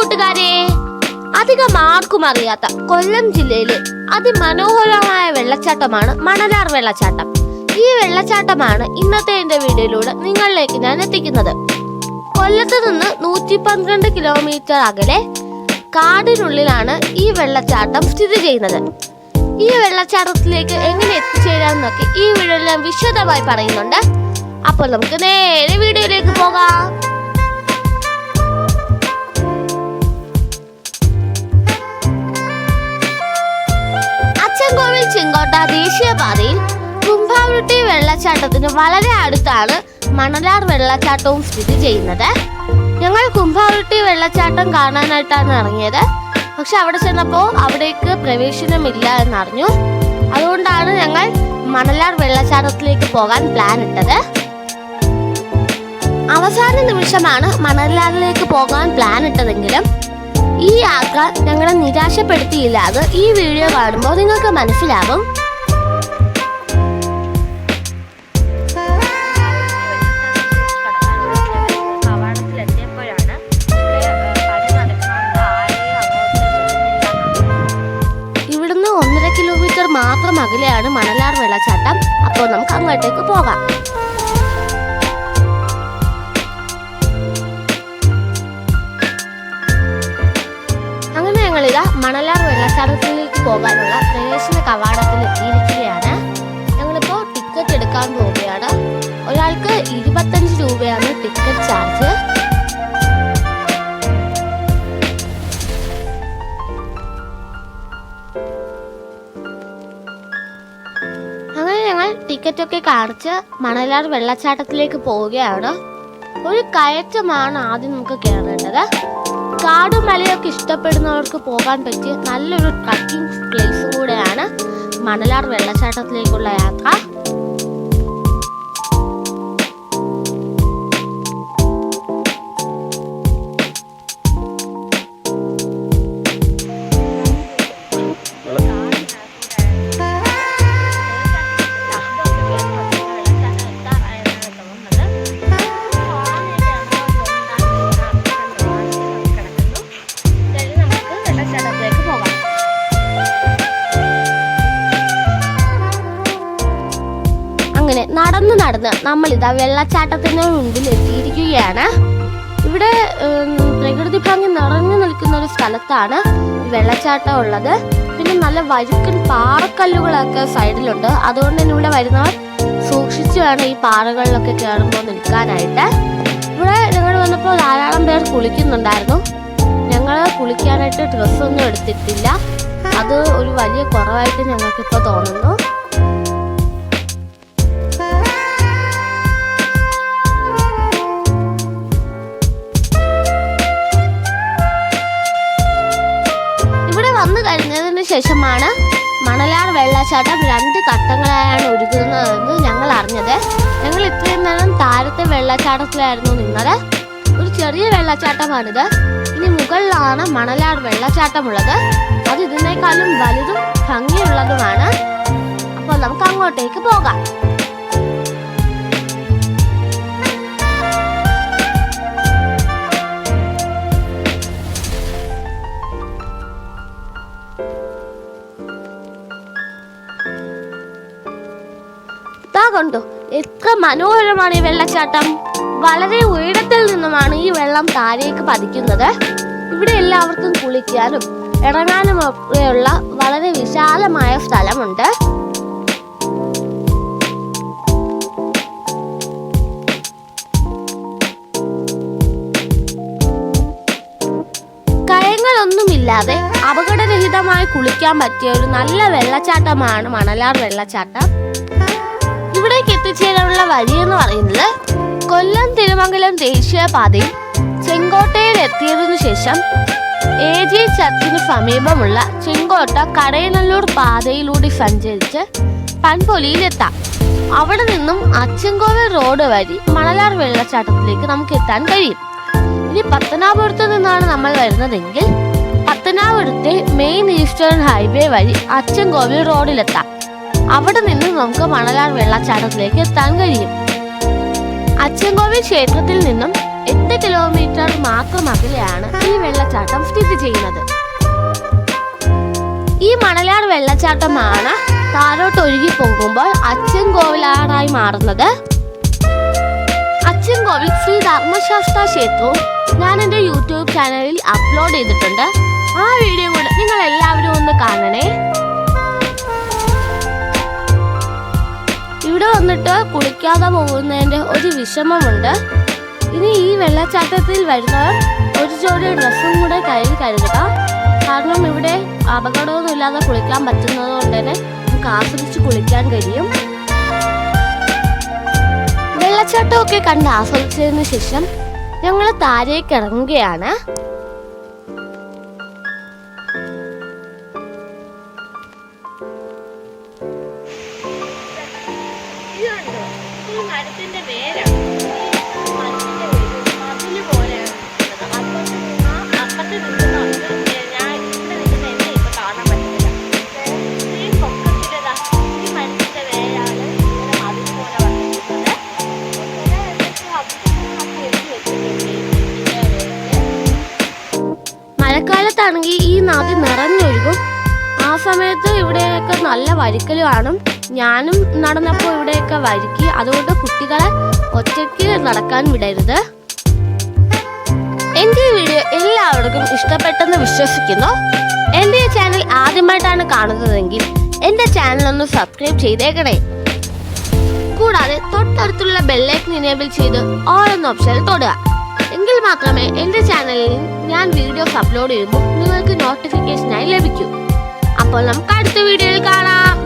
കൂട്ടുകാരെ അധികം ആർക്കും അറിയാത്ത കൊല്ലം ജില്ലയിലെ അതിമനോഹരമായ വെള്ളച്ചാട്ടമാണ് മണലാർ വെള്ളച്ചാട്ടം. ഈ വെള്ളച്ചാട്ടമാണ് ഇന്നത്തെ എന്റെ വീഡിയോയിലൂടെ നിങ്ങളിലേക്ക് ഞാൻ എത്തിക്കുന്നത്. കൊല്ലത്ത് നിന്ന് നൂറ്റി പന്ത്രണ്ട് കിലോമീറ്റർ അകലെ കാടിനുള്ളിലാണ് ഈ വെള്ളച്ചാട്ടം സ്ഥിതി ചെയ്യുന്നത്. ഈ വെള്ളച്ചാട്ടത്തിലേക്ക് എങ്ങനെ എത്തിച്ചേരാമെന്നൊക്കെ ഈ വീഡിയോയിൽ വിശദമായി പറയുന്നുണ്ട്. അപ്പോൾ നമുക്ക് നേരെ വീഡിയോയിലേക്ക് പോകാം. അച്ചൻകോവിൽ ചെങ്കോട്ട ദേശീയപാതയിൽ കുംഭാവൃട്ടി വെള്ളച്ചാട്ടത്തിന് വളരെ അടുത്താണ് മണലാർ വെള്ളച്ചാട്ടവും സ്ഥിതി ചെയ്യുന്നത്. ഞങ്ങൾ കുംഭാവൃട്ടി വെള്ളച്ചാട്ടം കാണാനായിട്ടാണ് ഇറങ്ങിയത്. പക്ഷെ അവിടെ ചെന്നപ്പോൾ അവിടേക്ക് പ്രവേശനമില്ല എന്നറിഞ്ഞു. അതുകൊണ്ടാണ് ഞങ്ങൾ മണലാർ വെള്ളച്ചാട്ടത്തിലേക്ക് പോകാൻ പ്ലാൻ ഇട്ടത്. അവസാന നിമിഷമാണ് മണലാറിലേക്ക് പോകാൻ പ്ലാൻ ഇട്ടതെങ്കിലും ഈ യാത്ര ഞങ്ങളെ നിരാശപ്പെടുത്തിയില്ല. അത് ഈ വീഡിയോ കാണുമ്പോൾ നിങ്ങൾക്ക് മനസ്സിലാവും. ഇവിടുന്ന് ഒന്നര കിലോമീറ്റർ മാത്രം അകലെയാണ് മണലാർ വെള്ളച്ചാട്ടം. അപ്പോൾ നമുക്ക് അങ്ങോട്ടേക്ക് പോകാം. ഞങ്ങളിതാ മണലാർ വെള്ളച്ചാട്ടത്തിലേക്ക് പോകാനുള്ള പ്രവേശന കവാടത്തിൽ എത്തിയിരിക്കുകയാണ്. ഞങ്ങളിപ്പോൾ ടിക്കറ്റ് എടുക്കാൻ പോവുകയാണ്. ഒരാൾക്ക് ഇരുപത്തഞ്ച് രൂപയാണ് ടിക്കറ്റ് ചാർജ് അങ്ങനെ ഞങ്ങൾ ടിക്കറ്റ് ഒക്കെ കാണിച്ച് മണലാർ വെള്ളച്ചാട്ടത്തിലേക്ക് പോവുകയാണ്. ഒരു കയറ്റമാണ് ആദ്യം നമുക്ക് കയറേണ്ടത് കാടും മലയൊക്കെ ഇഷ്ടപ്പെടുന്നവർക്ക് പോകാൻ പറ്റിയ നല്ലൊരു ട്രക്കിംഗ് പ്ലേസും കൂടെയാണ് മണലാർ വെള്ളച്ചാട്ടത്തിലേക്കുള്ള യാത്ര. നടന്ന് നടന്ന് നമ്മൾ ഇതാ വെള്ളച്ചാട്ടത്തിന് മുൻപിൽ എത്തിയിരിക്കുകയാണ് ഇവിടെ പ്രകൃതി ഭംഗി നിറഞ്ഞു നിൽക്കുന്ന ഒരു സ്ഥലത്താണ് വെള്ളച്ചാട്ടം ഉള്ളത്. പിന്നെ നല്ല വഴുക്കൻ പാറക്കല്ലുകളൊക്കെ സൈഡിലുണ്ട്. അതുകൊണ്ട് തന്നെ ഇവിടെ വരുന്നവർ സൂക്ഷിച്ചു വേണം ഈ പാറകളിലൊക്കെ കയറുമ്പോൾ നിൽക്കാനായിട്ട്. ഇവിടെ ഞങ്ങൾ വന്നപ്പോൾ ധാരാളം പേർ കുളിക്കുന്നുണ്ടായിരുന്നു. ഞങ്ങൾ കുളിക്കാനായിട്ട് ഡ്രസ്സൊന്നും എടുത്തിട്ടില്ല. അത് ഒരു വലിയ കുറവായിട്ട് ഞങ്ങൾക്കിപ്പോൾ തോന്നുന്നു. ശേഷമാണ് മണലാർ വെള്ളച്ചാട്ടം രണ്ട് ഘട്ടങ്ങളായാണ് ഒരുക്കുന്നതെന്ന് ഞങ്ങൾ അറിഞ്ഞത്. ഞങ്ങൾ ഇത്രയും നേരം താഴത്തെ വെള്ളച്ചാട്ടത്തിലായിരുന്നു നിന്നത്. ഒരു ചെറിയ വെള്ളച്ചാട്ടമാണിത്. ഇനി മുകളിലാണ് മണലാർ വെള്ളച്ചാട്ടമുള്ളത്. അത് ഇതിനേക്കാളും വലുതും ഭംഗിയുള്ളതുമാണ്. അപ്പോൾ നമുക്ക് അങ്ങോട്ടേക്ക് പോകാം. കണ്ടോ. എത്ര മനോഹരമാണ് ഈ വെള്ളച്ചാട്ടം. വളരെ ഉയരത്തിൽ നിന്നുമാണ് ഈ വെള്ളം താഴേക്ക് പതിക്കുന്നത്. ഇവിടെ എല്ലാവർക്കും കുളിക്കാനും ഇറങ്ങാനും ഒക്കെയുള്ള വളരെ വിശാലമായ സ്ഥലമുണ്ട്. കയങ്ങളൊന്നുമില്ലാതെ അപകടരഹിതമായി കുളിക്കാൻ പറ്റിയ ഒരു നല്ല വെള്ളച്ചാട്ടമാണ് മണലാർ വെള്ളച്ചാട്ടം. എത്തിച്ചേരാനുള്ള എന്ന് പറയുന്നത് കൊല്ലം തിരുമംഗലം ദേശീയപാതയിൽ ചെങ്കോട്ടയിൽ എത്തിയതിനു ശേഷം എ ജി ചർച്ചിന് സമീപമുള്ള ചെങ്കോട്ട കടയനല്ലൂർ പാതയിലൂടെ സഞ്ചരിച്ച് പൻപൊലിയിലെത്താം. അവിടെ നിന്നും അച്ചൻകോവിൽ റോഡ് വഴി മണലാർ വെള്ളച്ചാട്ടത്തിലേക്ക് നമുക്ക് എത്താൻ കഴിയും. ഇനി പത്തനാപുരത്ത് നിന്നാണ് നമ്മൾ വരുന്നതെങ്കിൽ പത്തനാപുരത്തെ മെയിൻ ഈസ്റ്റേൺ ഹൈവേ വഴി അച്ചൻകോവിൽ റോഡിലെത്താം. അവിടെ നിന്ന് നമുക്ക് മണലാർ വെള്ളച്ചാട്ടത്തിലേക്ക് എത്താൻ കഴിയും. അച്ചൻകോവിൽ ക്ഷേത്രത്തിൽ നിന്നും എട്ട് കിലോമീറ്റർ മാത്രം അകലെയാണ് ഈ വെള്ളച്ചാട്ടം സ്ഥിതി ചെയ്യുന്നത്. ഈ മണലാർ വെള്ളച്ചാട്ടമാണ് താരോട്ട് ഒഴുകി പോകുമ്പോൾ അച്ഛൻ കോവിലാറായി മാറുന്നത്. അച്ഛൻ കോവിൽ ശ്രീ ധർമ്മശാസ്ത്ര ക്ഷേത്രവും ഞാൻ എന്റെ യൂട്യൂബ് ചാനലിൽ അപ്ലോഡ് ചെയ്തിട്ടുണ്ട്. ആ വീഡിയോ കൂടെ നിങ്ങൾ എല്ലാവരും ഒന്ന് കാണണേ. വന്നിട്ട് കുളിക്കാതെ പോകുന്നതിന്റെ ഒരു വിഷമമുണ്ട്. ഇനി ഈ വെള്ളച്ചാട്ടത്തിൽ വരുന്നവർ ഒരു ജോഡി ഡ്രസ്സും കൂടെ കയ്യിൽ കരുതുക. കാരണം ഇവിടെ അപകടമൊന്നും ഇല്ലാതെ കുളിക്കാൻ പറ്റുന്നത് കൊണ്ട് തന്നെ നമുക്ക് ആസ്വദിച്ച് കുളിക്കാൻ കഴിയും. വെള്ളച്ചാട്ടമൊക്കെ കണ്ട് ആസ്വദിച്ചതിന് ശേഷം ഞങ്ങൾ താഴേക്ക് ഇറങ്ങുകയാണ്. മഴക്കാലത്താണെങ്കിൽ ഈ നദി നിറഞ്ഞൊഴുകും. ആ സമയത്ത് ഇവിടെയൊക്കെ നല്ല വരിക്കൽ കാണും. ഞാനും നടന്നപ്പോൾ ഇവിടെയൊക്കെ വരിക്കി അതുകൊണ്ട് കുട്ടികളെ ഒറ്റയ്ക്ക് നടക്കാൻ വിടരുത്. എന്റെ ഈ വീഡിയോ എല്ലാവർക്കും ഇഷ്ടപ്പെട്ടെന്ന് വിശ്വസിക്കുന്നു. എന്റെ ഈ ചാനൽ ആദ്യമായിട്ടാണ് കാണുന്നതെങ്കിൽ എന്റെ ചാനൽ ഒന്ന് സബ്സ്ക്രൈബ് ചെയ്തേക്കണേ. കൂടാതെ തൊട്ടടുത്തുള്ള ബെല്ലൈക്കൻ ഇനേബിൾ ചെയ്ത് ഓൾ എന്ന ഓപ്ഷനിൽ തൊടുക. മാത്രമേ എന്റെ ചാനലിൽ ഞാൻ വീഡിയോസ് അപ്ലോഡ് ചെയ്യുമ്പോൾ നിങ്ങൾക്ക് നോട്ടിഫിക്കേഷനായി ലഭിക്കൂ. അപ്പോൾ നമുക്ക് അടുത്ത വീഡിയോയിൽ കാണാം.